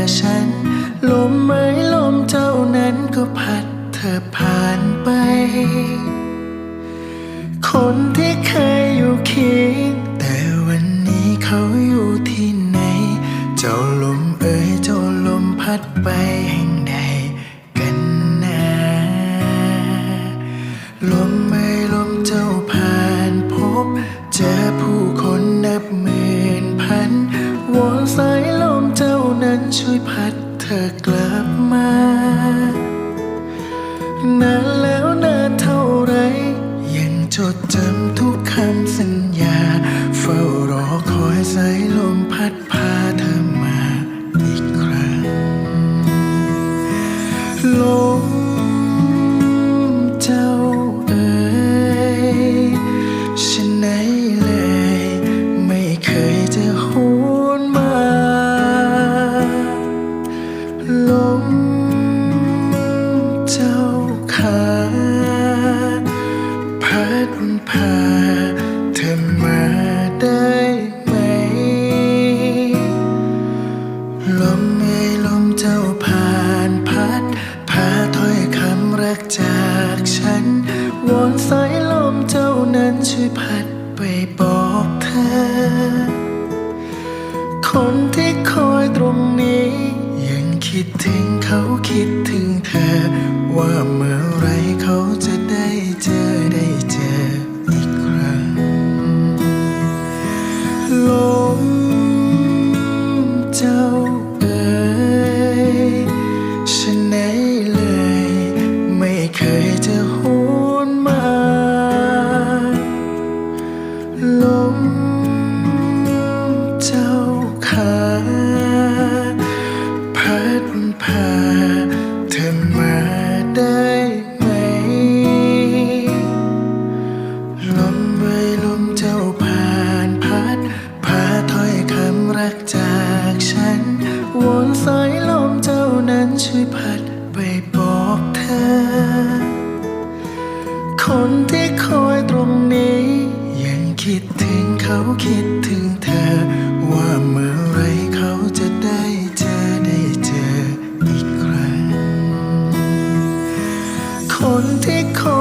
อฉัน ลมไม้ลมเจ้านั้นก็พัดเธอผ่านไป คนที่เคยอยู่เคียงแต่วันนี้เขาอยู่ที่ไหน เจ้าลมเอ๋ยเจ้าลมพัดไปแห่งใดกันนะลมไม่ลมเจ้าผ่านพบเจอผู้ ช่วยพัดเธอกลับมา นานแล้วนานเท่าไร ยังจดจำทุกคำสัญญา เฝ้ารอคอยสายลมพัดผ่า ลมเจ้าขาพัดพาเธอมาได้ไหม ลมเอ่ยลมเจ้าผ่านพัด พาถ้อยคำรักจากฉัน วอนสายลมเจ้านั้นช่วยพัดไปบอกเธอ คนที่คอยตรงนี้ คิดถึงเขาคิดถึงเธอ ว่าเมื่อไรเขาจะได้เจอได้เจออีกครั้งลมเจ้า เขาคิดถึงเธอ ว่าเมื่อไรเขาจะได้เจอได้เจออีกครั้ง คนที่คอ